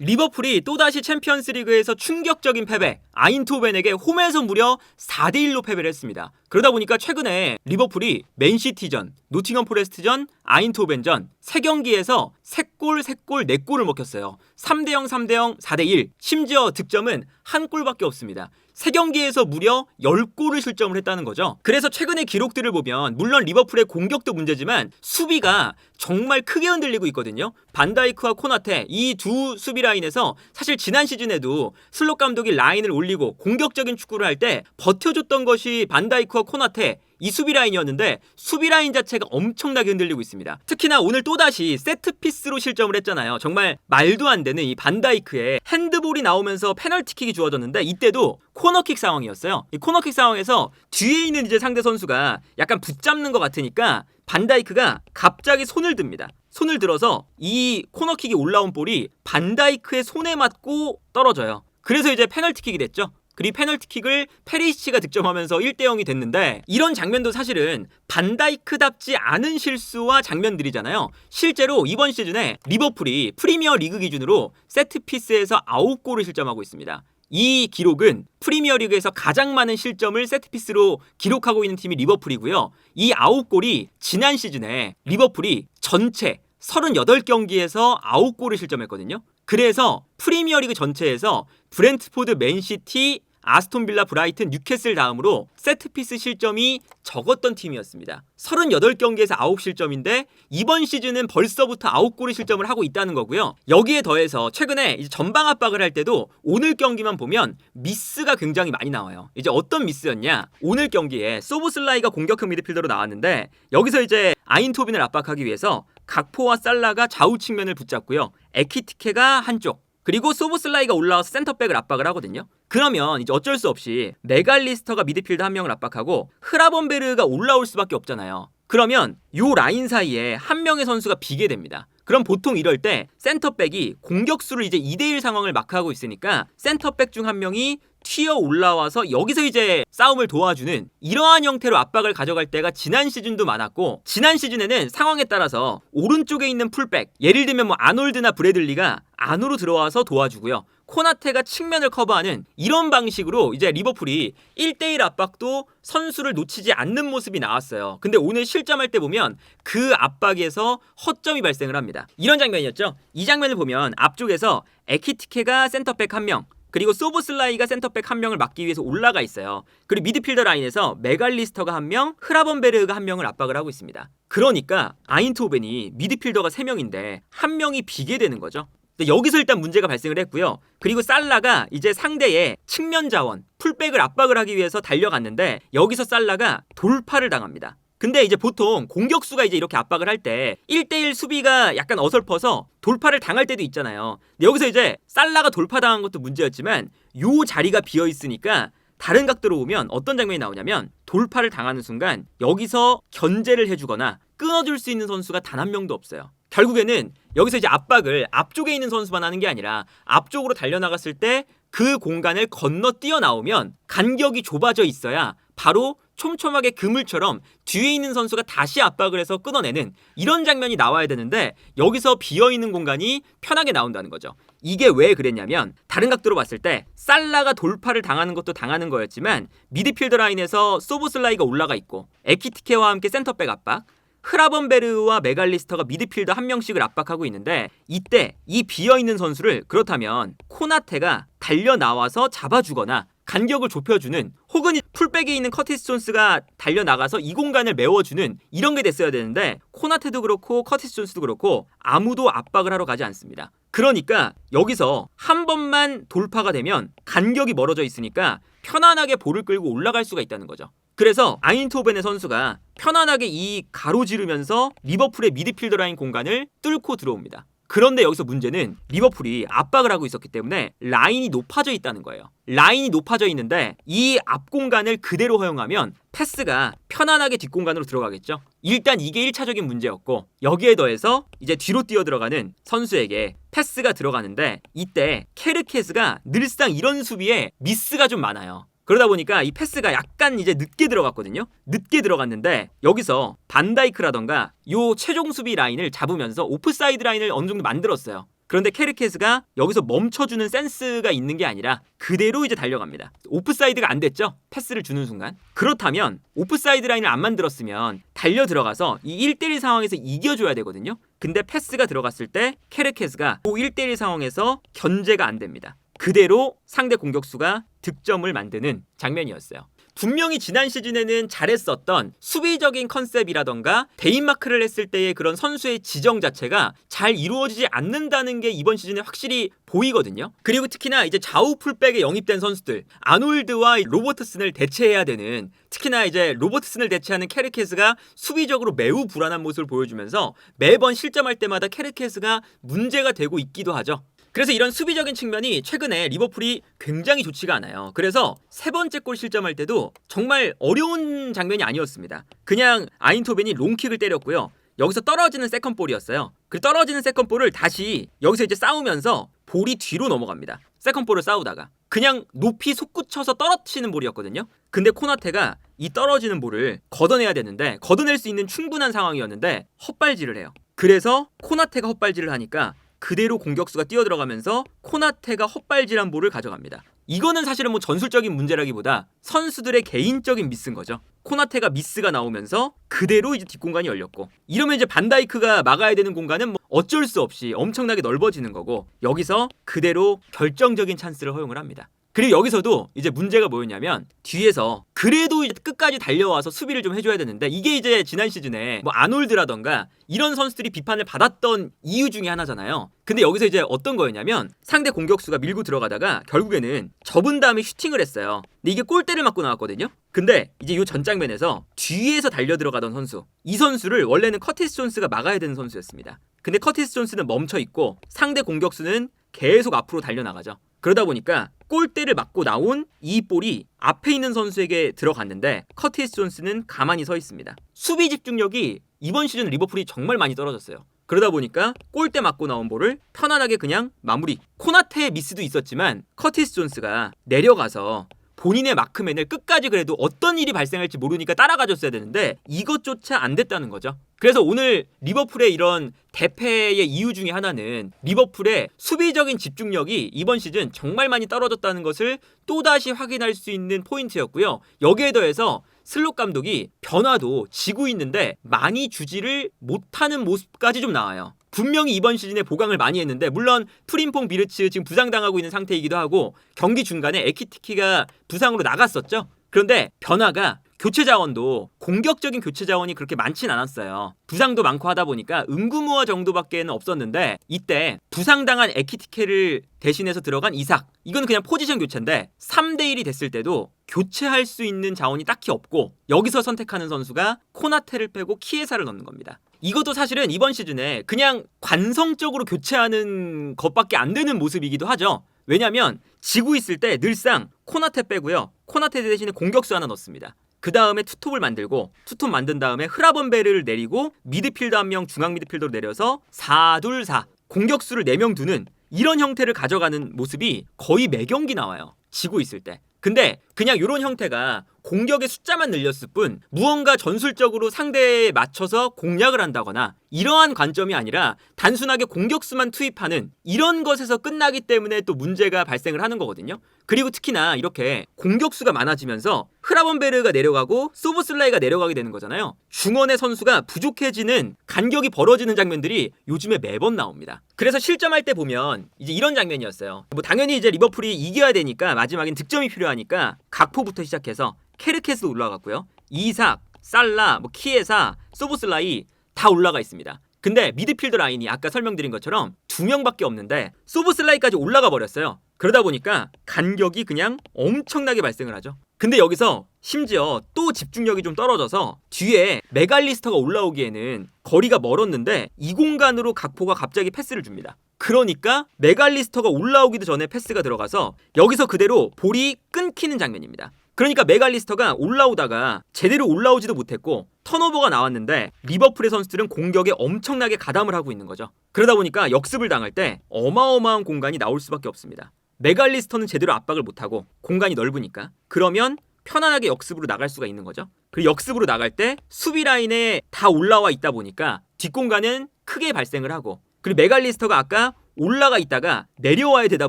리버풀이 또다시 챔피언스리그에서 충격적인 패배, 아인토벤에게 홈에서 무려 4대 1로 패배를 했습니다. 그러다 보니까 최근에 리버풀이 맨시티전, 노팅엄 포레스트전, 아인토벤전 3경기에서 3골, 3골, 4골을 먹혔어요. 3대 0, 3대 0, 4대 1. 심지어 득점은 한 골밖에 없습니다. 3경기에서 무려 10골을 실점을 했다는 거죠. 그래서 최근의 기록들을 보면 물론 리버풀의 공격도 문제지만 수비가 정말 크게 흔들리고 있거든요. 반다이크와 코나테 이 두 수비 라인에서 사실 지난 시즌에도 슬롯 감독이 라인을 올리고 공격적인 축구를 할 때 버텨줬던 것이 반다이크와 코나테 이 수비 라인이었는데 수비 라인 자체가 엄청나게 흔들리고 있습니다. 특히나 오늘 또다시 세트 피스로 실점을 했잖아요. 정말 말도 안 되는 이 반다이크에 핸드볼이 나오면서 페널티킥이 주어졌는데 이때도 코너킥 상황이었어요. 이 코너킥 상황에서 뒤에 있는 이제 상대 선수가 약간 붙잡는 것 같으니까 반다이크가 갑자기 손을 듭니다. 손을 들어서 이 코너킥이 올라온 볼이 반다이크의 손에 맞고 떨어져요. 그래서 이제 페널티킥이 됐죠. 그리고 페널티킥을 페리시치가 득점하면서 1대 0이 됐는데 이런 장면도 사실은 반다이크답지 않은 실수와 장면들이잖아요. 실제로 이번 시즌에 리버풀이 프리미어 리그 기준으로 세트피스에서 9골을 실점하고 있습니다. 이 기록은 프리미어리그에서 가장 많은 실점을 세트피스로 기록하고 있는 팀이 리버풀이고요. 이 9골이 지난 시즌에 리버풀이 전체 38경기에서 9골을 실점했거든요. 그래서 프리미어리그 전체에서 브렌트포드, 맨시티, 아스톤빌라, 브라이튼, 뉴캐슬 다음으로 세트피스 실점이 적었던 팀이었습니다. 38경기에서 9실점인데 이번 시즌은 벌써부터 9골의 실점을 하고 있다는 거고요. 여기에 더해서 최근에 전방 압박을 할 때도 오늘 경기만 보면 미스가 굉장히 많이 나와요. 이제 어떤 미스였냐? 오늘 경기에 소보슬라이가 공격형 미드필더로 나왔는데 여기서 이제 아인토빈을 압박하기 위해서 각포와 살라가 좌우 측면을 붙잡고요. 에키티케가 한쪽, 그리고 소보슬라이가 올라와서 센터백을 압박을 하거든요. 그러면 이제 어쩔 수 없이 메갈리스터가 미드필드 한 명을 압박하고 흐라번베르가 올라올 수밖에 없잖아요. 그러면 요 라인 사이에 한 명의 선수가 비게 됩니다. 그럼 보통 이럴 때 센터백이 공격수를 이제 2대1 상황을 마크하고 있으니까 센터백 중 한 명이 튀어 올라와서 여기서 이제 싸움을 도와주는 이러한 형태로 압박을 가져갈 때가 지난 시즌도 많았고 지난 시즌에는 상황에 따라서 오른쪽에 있는 풀백 예를 들면 뭐 아놀드나 브래들리가 안으로 들어와서 도와주고요. 코나테가 측면을 커버하는 이런 방식으로 이제 리버풀이 1대1 압박도 선수를 놓치지 않는 모습이 나왔어요. 근데 오늘 실점할 때 보면 그 압박에서 허점이 발생을 합니다. 이런 장면이었죠. 이 장면을 보면 앞쪽에서 에키티케가 센터백 한 명, 그리고 소보슬라이가 센터백 한 명을 막기 위해서 올라가 있어요. 그리고 미드필더 라인에서 메갈리스터가 한 명, 흐라번베르가 한 명을 압박을 하고 있습니다. 그러니까 아인토벤이 미드필더가 세 명인데 한 명이 비게 되는 거죠. 여기서 일단 문제가 발생을 했고요. 그리고 살라가 이제 상대의 측면 자원, 풀백을 압박을 하기 위해서 달려갔는데 여기서 살라가 돌파를 당합니다. 근데 이제 보통 공격수가 이제 이렇게 압박을 할 때 1대1 수비가 약간 어설퍼서 돌파를 당할 때도 있잖아요. 근데 여기서 이제 살라가 돌파당한 것도 문제였지만 요 자리가 비어 있으니까 다른 각도로 보면 어떤 장면이 나오냐면 돌파를 당하는 순간 여기서 견제를 해주거나 끊어줄 수 있는 선수가 단 한 명도 없어요. 결국에는 여기서 이제 압박을 앞쪽에 있는 선수만 하는 게 아니라 앞쪽으로 달려나갔을 때 그 공간을 건너 뛰어나오면 간격이 좁아져 있어야 바로 촘촘하게 그물처럼 뒤에 있는 선수가 다시 압박을 해서 끊어내는 이런 장면이 나와야 되는데 여기서 비어 있는 공간이 편하게 나온다는 거죠. 이게 왜 그랬냐면 다른 각도로 봤을 때 살라가 돌파를 당하는 것도 당하는 거였지만 미드필더 라인에서 소보슬라이가 올라가 있고 에키티케와 함께 센터백 압박 흐라번베르와 메갈리스터가 미드필더 한 명씩을 압박하고 있는데 이때 이 비어 있는 선수를 그렇다면 코나테가 달려 나와서 잡아주거나 간격을 좁혀주는 혹은 풀백에 있는 커티스 존스가 달려 나가서 이 공간을 메워주는 이런 게 됐어야 되는데 코나테도 그렇고 커티스 존스도 그렇고 아무도 압박을 하러 가지 않습니다. 그러니까 여기서 한 번만 돌파가 되면 간격이 멀어져 있으니까 편안하게 볼을 끌고 올라갈 수가 있다는 거죠. 그래서 아인토벤의 선수가 편안하게 이 가로지르면서 리버풀의 미드필더 라인 공간을 뚫고 들어옵니다. 그런데 여기서 문제는 리버풀이 압박을 하고 있었기 때문에 라인이 높아져 있다는 거예요. 라인이 높아져 있는데 이 앞 공간을 그대로 허용하면 패스가 편안하게 뒷공간으로 들어가겠죠. 일단 이게 1차적인 문제였고 여기에 더해서 이제 뒤로 뛰어 들어가는 선수에게 패스가 들어가는데 이때 케르케스가 늘상 이런 수비에 미스가 좀 많아요. 그러다 보니까 이 패스가 약간 이제 늦게 들어갔거든요. 늦게 들어갔는데 여기서 반다이크라던가 요 최종 수비 라인을 잡으면서 오프사이드 라인을 어느 정도 만들었어요. 그런데 케르케스가 여기서 멈춰주는 센스가 있는 게 아니라 그대로 이제 달려갑니다. 오프사이드가 안 됐죠? 패스를 주는 순간. 그렇다면 오프사이드 라인을 안 만들었으면 달려 들어가서 이 1대1 상황에서 이겨줘야 되거든요. 근데 패스가 들어갔을 때 케르케스가 그 1대1 상황에서 견제가 안 됩니다. 그대로 상대 공격수가 득점을 만드는 장면이었어요. 분명히 지난 시즌에는 잘했었던 수비적인 컨셉이라던가 대인마크를 했을 때의 그런 선수의 지정 자체가 잘 이루어지지 않는다는 게 이번 시즌에 확실히 보이거든요. 그리고 특히나 이제 좌우 풀백에 영입된 선수들 아놀드와 로버트슨을 대체해야 되는 특히나 이제 로버트슨을 대체하는 케르케스가 수비적으로 매우 불안한 모습을 보여주면서 매번 실점할 때마다 케르케스가 문제가 되고 있기도 하죠. 그래서 이런 수비적인 측면이 최근에 리버풀이 굉장히 좋지가 않아요. 그래서 세 번째 골 실점할 때도 정말 어려운 장면이 아니었습니다. 그냥 아인토벤이 롱킥을 때렸고요. 여기서 떨어지는 세컨볼이었어요. 그 떨어지는 세컨볼을 다시 여기서 이제 싸우면서 볼이 뒤로 넘어갑니다. 세컨볼을 싸우다가 그냥 높이 솟구쳐서 떨어뜨리는 볼이었거든요. 근데 코나테가 이 떨어지는 볼을 걷어내야 되는데 걷어낼 수 있는 충분한 상황이었는데 헛발질을 해요. 그래서 코나테가 헛발질을 하니까 그대로 공격수가 뛰어들어가면서 코나테가 헛발질한 볼을 가져갑니다. 이거는 사실은 뭐 전술적인 문제라기보다 선수들의 개인적인 미스인 거죠. 코나테가 미스가 나오면서 그대로 이제 뒷공간이 열렸고 이러면 이제 반다이크가 막아야 되는 공간은 뭐 어쩔 수 없이 엄청나게 넓어지는 거고 여기서 그대로 결정적인 찬스를 허용을 합니다. 그리고 여기서도 이제 문제가 뭐였냐면 뒤에서 그래도 끝까지 달려와서 수비를 좀 해줘야 되는데 이게 이제 지난 시즌에 뭐 아놀드라던가 이런 선수들이 비판을 받았던 이유 중에 하나잖아요. 근데 여기서 이제 어떤 거였냐면 상대 공격수가 밀고 들어가다가 결국에는 접은 다음에 슈팅을 했어요. 근데 이게 골대를 맞고 나왔거든요. 근데 이제 요전 장면에서 뒤에서 달려 들어가던 선수 이 선수를 원래는 커티스 존스가 막아야 되는 선수였습니다. 근데 커티스 존스는 멈춰 있고 상대 공격수는 계속 앞으로 달려 나가죠. 그러다 보니까 골대를 맞고 나온 이 볼이 앞에 있는 선수에게 들어갔는데 커티스 존스는 가만히 서 있습니다. 수비 집중력이 이번 시즌 리버풀이 정말 많이 떨어졌어요. 그러다 보니까 골대 맞고 나온 볼을 편안하게 그냥 마무리. 코나테의 미스도 있었지만 커티스 존스가 내려가서 본인의 마크맨을 끝까지 그래도 어떤 일이 발생할지 모르니까 따라가줬어야 되는데 이것조차 안 됐다는 거죠. 그래서 오늘 리버풀의 이런 대패의 이유 중에 하나는 리버풀의 수비적인 집중력이 이번 시즌 정말 많이 떨어졌다는 것을 또다시 확인할 수 있는 포인트였고요. 여기에 더해서 슬롯 감독이 변화도 지고 있는데 많이 주지를 못하는 모습까지 좀 나와요. 분명히 이번 시즌에 보강을 많이 했는데 물론 프림퐁 비르츠 지금 부상당하고 있는 상태이기도 하고 경기 중간에 에키티키가 부상으로 나갔었죠. 그런데 변화가 교체 자원도 공격적인 교체 자원이 그렇게 많진 않았어요. 부상도 많고 하다 보니까 은구무어 정도밖에는 없었는데 이때 부상당한 에키티케를 대신해서 들어간 이삭 이건 그냥 포지션 교체인데 3대 1이 됐을 때도 교체할 수 있는 자원이 딱히 없고 여기서 선택하는 선수가 코나테를 빼고 키에사를 넣는 겁니다. 이것도 사실은 이번 시즌에 그냥 관성적으로 교체하는 것밖에 안 되는 모습이기도 하죠. 왜냐면 지고 있을 때 늘상 코나테 빼고요. 코나테 대신에 공격수 하나 넣습니다. 그 다음에 투톱을 만들고 투톱 만든 다음에 흐라번베르를 내리고 미드필더 한 명 중앙 미드필더로 내려서 4둘4 공격수를 4명 두는 이런 형태를 가져가는 모습이 거의 매 경기 나와요. 지고 있을 때. 근데 그냥 이런 형태가 공격의 숫자만 늘렸을 뿐 무언가 전술적으로 상대에 맞춰서 공략을 한다거나 이러한 관점이 아니라 단순하게 공격수만 투입하는 이런 것에서 끝나기 때문에 또 문제가 발생을 하는 거거든요. 그리고 특히나 이렇게 공격수가 많아지면서 흐라번베르가 내려가고 소보슬라이가 내려가게 되는 거잖아요. 중원의 선수가 부족해지는 간격이 벌어지는 장면들이 요즘에 매번 나옵니다. 그래서 실점할 때 보면 이제 이런 장면이었어요. 뭐 당연히 이제 리버풀이 이겨야 되니까 마지막엔 득점이 필요하니까 각포부터 시작해서 케르케스도 올라갔고요. 이삭, 살라, 뭐 키에사, 소보슬라이 다 올라가 있습니다. 근데 미드필더 라인이 아까 설명드린 것처럼 두 명밖에 없는데 소보슬라이까지 올라가 버렸어요. 그러다 보니까 간격이 그냥 엄청나게 발생을 하죠. 근데 여기서 심지어 또 집중력이 좀 떨어져서 뒤에 메갈리스터가 올라오기에는 거리가 멀었는데 이 공간으로 각포가 갑자기 패스를 줍니다. 그러니까 메갈리스터가 올라오기도 전에 패스가 들어가서 여기서 그대로 볼이 끊기는 장면입니다. 그러니까 메갈리스터가 올라오다가 제대로 올라오지도 못했고 턴오버가 나왔는데 리버풀의 선수들은 공격에 엄청나게 가담을 하고 있는 거죠. 그러다 보니까 역습을 당할 때 어마어마한 공간이 나올 수밖에 없습니다. 메갈리스터는 제대로 압박을 못하고 공간이 넓으니까 그러면 편안하게 역습으로 나갈 수가 있는 거죠. 그리고 역습으로 나갈 때 수비 라인에 다 올라와 있다 보니까 뒷공간은 크게 발생을 하고 그리고 메갈리스터가 아까 올라가 있다가 내려와야 되다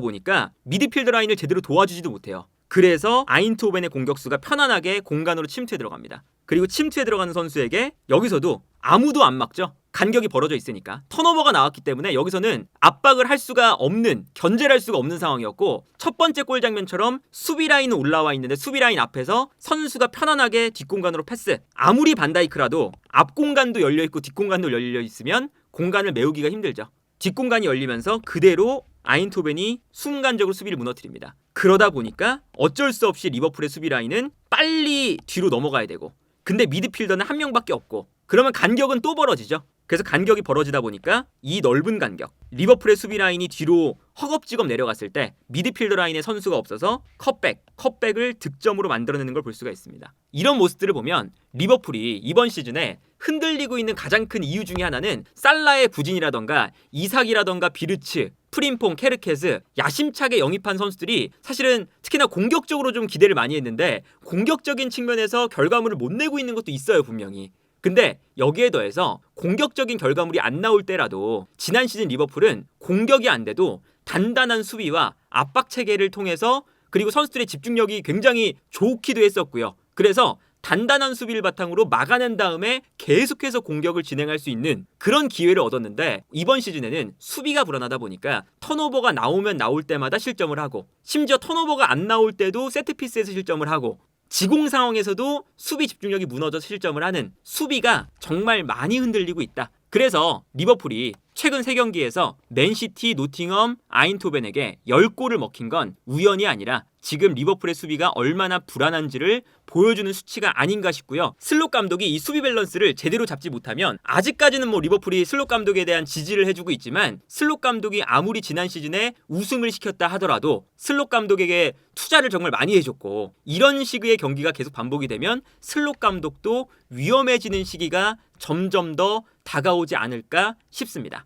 보니까 미드필더 라인을 제대로 도와주지도 못해요. 그래서 아인토벤의 공격수가 편안하게 공간으로 침투해 들어갑니다. 그리고 침투해 들어가는 선수에게 여기서도 아무도 안 막죠. 간격이 벌어져 있으니까 턴오버가 나왔기 때문에 여기서는 압박을 할 수가 없는 견제를 할 수가 없는 상황이었고 첫 번째 골 장면처럼 수비 라인은 올라와 있는데 수비 라인 앞에서 선수가 편안하게 뒷공간으로 패스 아무리 반다이크라도 앞 공간도 열려 있고 뒷 공간도 열려 있으면 공간을 메우기가 힘들죠 뒷공간이 열리면서 그대로 아인토벤이 순간적으로 수비를 무너뜨립니다 그러다 보니까 어쩔 수 없이 리버풀의 수비 라인은 빨리 뒤로 넘어가야 되고 근데 미드필더는 한 명밖에 없고 그러면 간격은 또 벌어지죠. 그래서 간격이 벌어지다 보니까 이 넓은 간격 리버풀의 수비 라인이 뒤로 허겁지겁 내려갔을 때 미드필더 라인에 선수가 없어서 컷백, 컷백을 득점으로 만들어내는 걸 볼 수가 있습니다. 이런 모습들을 보면 리버풀이 이번 시즌에 흔들리고 있는 가장 큰 이유 중에 하나는 살라의 부진이라던가 이삭이라던가 비르츠, 프림퐁, 케르케즈 야심차게 영입한 선수들이 사실은 특히나 공격적으로 좀 기대를 많이 했는데 공격적인 측면에서 결과물을 못 내고 있는 것도 있어요 분명히. 근데 여기에 더해서 공격적인 결과물이 안 나올 때라도 지난 시즌 리버풀은 공격이 안 돼도 단단한 수비와 압박 체계를 통해서 그리고 선수들의 집중력이 굉장히 좋기도 했었고요. 그래서 단단한 수비를 바탕으로 막아낸 다음에 계속해서 공격을 진행할 수 있는 그런 기회를 얻었는데 이번 시즌에는 수비가 불안하다 보니까 턴오버가 나오면 나올 때마다 실점을 하고 심지어 턴오버가 안 나올 때도 세트피스에서 실점을 하고 지공 상황에서도 수비 집중력이 무너져 실점을 하는 수비가 정말 많이 흔들리고 있다. 그래서 리버풀이 최근 3경기에서 맨시티, 노팅엄, 아인토벤에게 10골을 먹힌 건 우연이 아니라 지금 리버풀의 수비가 얼마나 불안한지를 보여주는 수치가 아닌가 싶고요. 슬롯 감독이 이 수비 밸런스를 제대로 잡지 못하면 아직까지는 뭐 리버풀이 슬롯 감독에 대한 지지를 해주고 있지만 슬롯 감독이 아무리 지난 시즌에 우승을 시켰다 하더라도 슬롯 감독에게 투자를 정말 많이 해줬고 이런 식의 경기가 계속 반복이 되면 슬롯 감독도 위험해지는 시기가 점점 더 다가오지 않을까 싶습니다.